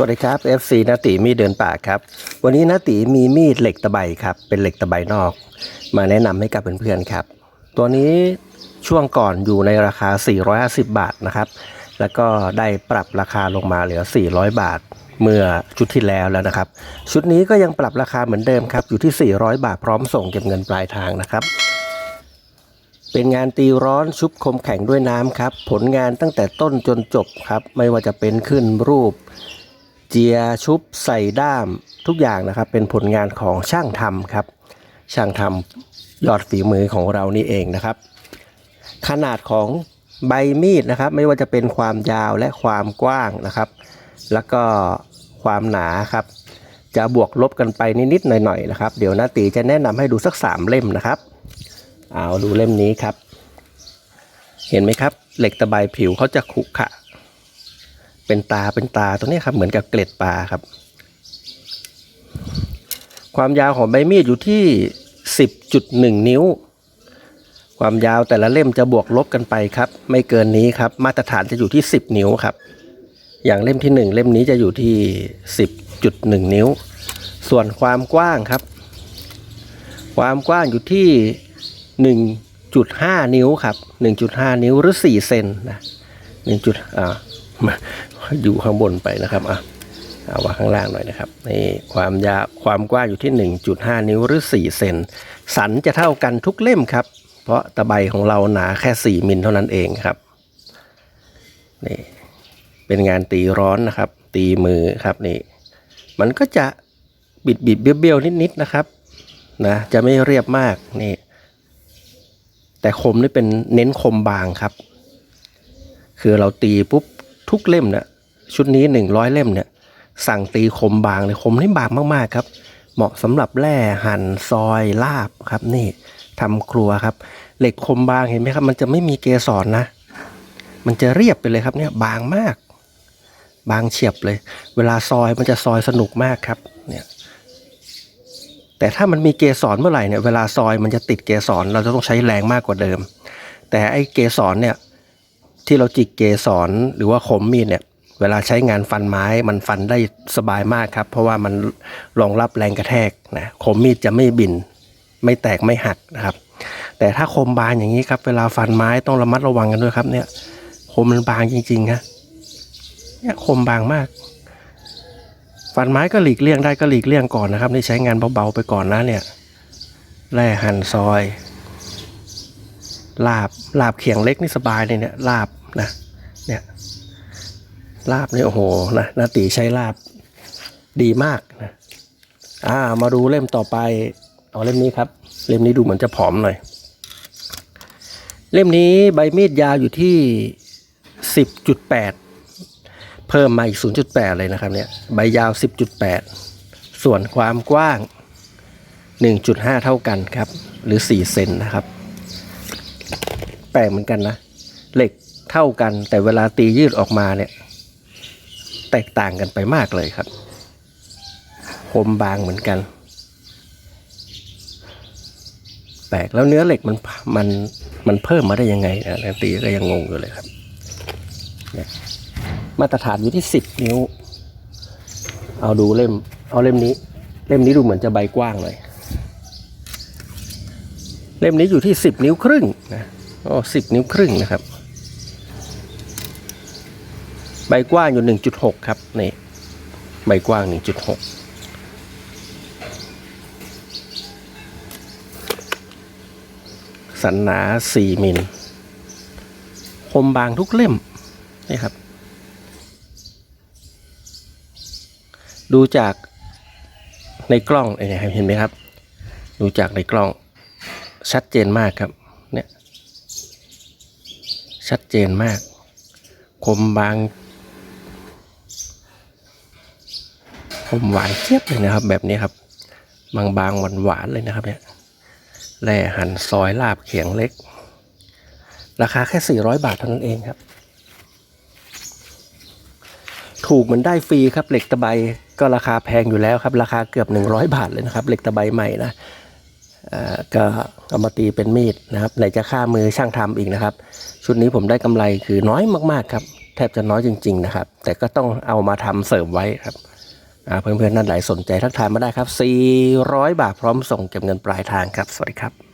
สวัสดีครับ FC นาติมีเดินป่าครับ วันนี้นาติมีมีดเหล็กตะไบครับ เป็นเหล็กตะไบนอก มาแนะนำให้กับเพื่อนๆครับ ตัวนี้ช่วงก่อนอยู่ในราคา 450 บาทนะครับ แล้วก็ได้ปรับราคาลงมาเหลือ 400 บาท เมื่อชุดที่แล้วแล้วนะครับ ชุดนี้ก็ยังปรับราคาเหมือนเดิมครับ อยู่ที่ 400 บาทพร้อมส่งเก็บเงินปลายทางนะครับ เป็นงานตีร้อนชุบคมแข็งด้วยน้ำครับ ผลงานตั้งแต่ต้นจนจบครับ ไม่ว่าจะเป็นขึ้นรูป เจียชุบใส่ด้ามทุกอย่างนะครับ เป็นผลงานของช่างทำครับ ช่างทำยอดฝีมือของเรานี่เองนะครับ ขนาดของใบมีดนะครับ ไม่ว่าจะเป็นความยาวและความกว้างนะครับ แล้วก็ความหนาครับ จะบวกลบกันไปนิดๆหน่อยๆนะครับ เดี๋ยวนาตีจะแนะนำให้ดูสักสามเล่มนะครับเอาดูเล่มนี้ครับ เห็นไหมครับ เหล็กตะไบผิวเขาจะขรุขระ เป็นตาเป็นตาตัวนี้ครับ เหมือนกับเกล็ดปลาครับ ความยาวของใบมีดอยู่ที่ 10.1 นิ้ว ความยาวแต่ละเล่มจะบวกลบกันไปครับ ไม่เกินนี้ครับ มาตรฐานจะอยู่ที่ 10 นิ้วครับ อย่างเล่มที่ 1 เล่มนี้จะอยู่ที่ 10.1 นิ้ว ส่วนความกว้างครับ ความกว้างอยู่ที่ 1.5 นิ้วครับ 1.5 นิ้วหรือ 4 เซนนะ1จุดอ่า อยู่ข้างบนไปนะครับอะเอาว่าข้างล่างหน่อยนะครับนี่ความยาวความกว้างอยู่ที่ 1.5 นิ้วหรือ 4 เซนสันจะเท่ากันทุกเล่มครับ เพราะตะไบของเราหนาแค่ 4 มิลเท่านั้นเองครับนี่เป็นงานตีร้อนนะครับ ตีมือครับนี่มันก็จะบิดบิดเบี้ยวเบี้ยวนิดๆนะครับนะจะไม่เรียบมากนี่แต่คมนี่เป็นเน้นคมบางครับ คือเราตีปุ๊บทุกเล่มเนี่ย ชุดนี้ 100 เล่มเนี่ยสั่งตีคมบางเลยคมนี่บางมากๆครับ เหมาะสำหรับแร่หั่นซอยลาบครับ นี่ทำครัวครับ เหล็กคมบางเห็นไหมครับ มันจะไม่มีเกสรนะ มันจะเรียบไปเลยครับเนี่ยบางมาก บางเฉียบเลย เวลาซอยมันจะซอยสนุกมากครับเนี่ยแต่ถ้ามันมีเกสรเมื่อไหร่เนี่ยเวลาซอยมันจะติดเกสรเราจะต้องใช้แรงมากกว่าเดิม แต่ไอ้เกสรเนี่ยที่เราจิกเกสรหรือว่าคมมีดเนี่ย เวลาใช้งานฟันไม้มันฟันได้สบายมากครับ เพราะว่ามันรองรับแรงกระแทกนะคมมีดจะไม่บิน ไม่แตกไม่หักนะครับ แต่ถ้าคมบางอย่างนี้ครับ เวลาฟันไม้ต้องระมัดระวังกันด้วยครับ เนี่ย คมมันบางจริงๆนะเนี่ยคมบางมาก ฟันไม้ก็หลีกเลี่ยงได้ก็หลีกเลี่ยงก่อนนะครับ นี่ใช้งานเบาๆไปก่อนนะเนี่ยแร่หั่นซอยลาบลาบเขียงเล็กนี่สบายเลยเนี่ยลาบนะเนี่ย ลาบเนี่ยโอ้โหนะนาตีใช้ลาบดีมากนะอ่ามาดูเล่มต่อไป เอาเล่มนี้ครับ เล่มนี้ดูเหมือนจะผอมหน่อย เล่มนี้ใบมีดยาวอยู่ที่ 10.8 เพิ่มมาอีก 0.8 เลยนะครับเนี่ยใบยาว 10.8 ส่วนความกว้าง 1.5 เท่ากันครับ หรือ 4 เซนนะครับ แปลกเหมือนกันนะ เหล็กเท่ากันแต่เวลาตียืดออกมาเนี่ย แตกต่างกันไปมากเลยครับคมบางเหมือนกันแปลกแล้วเนื้อเหล็กมันมันมันเพิ่มมาได้ยังไงนะตีก็ยังงงอยู่เลยครับ มาตรฐานอยู่ที่สิบนิ้ว เอาดูเล่ม เอาเล่มนี้ เล่มนี้ดูเหมือนจะใบกว้างหน่อยเล่มนี้อยู่ที่สิบนิ้วครึ่งนะอ๋อสิบนิ้วครึ่งนะครับ ใบกว้างอยู่หนึ่งจุดหกครับนี่ใบกว้างหนึ่งจุดหกสันหนาสี่มิล คมบางทุกเล่มนี่ครับ ดูจากในกล้องเนี่ยเห็นไหมครับ ดูจากในกล้องชัดเจนมากครับเนี่ยชัดเจนมาก คมบาง คมหวานเจี๊ยบเลยนะครับ แบบนี้ครับ บางบางหวานหวานเลยนะครับ เนี่ยแร่หั่นซอยลาบเขียงเล็ก ราคาแค่400บาทเท่านั้นเองครับ ถูกเหมือนได้ฟรีครับ เหล็กตะไบก็ราคาแพงอยู่แล้วครับ ราคาเกือบ100บาทเลยนะครับ เหล็กตะไบใหม่นะอ่าก็เอามาตีเป็นมีดนะครับไหนจะค่ามือช่างทำอีกนะครับ ชุดนี้ผมได้กำไรคือน้อยมากๆครับ แทบจะน้อยจริง ๆ นะครับ แต่ก็ต้องเอามาทำเสริมไว้ครับ เพื่อนๆท่านไหนสนใจทักทายมาได้ครับ 400 บาทพร้อมส่งเก็บเงินปลายทางครับ สวัสดีครับ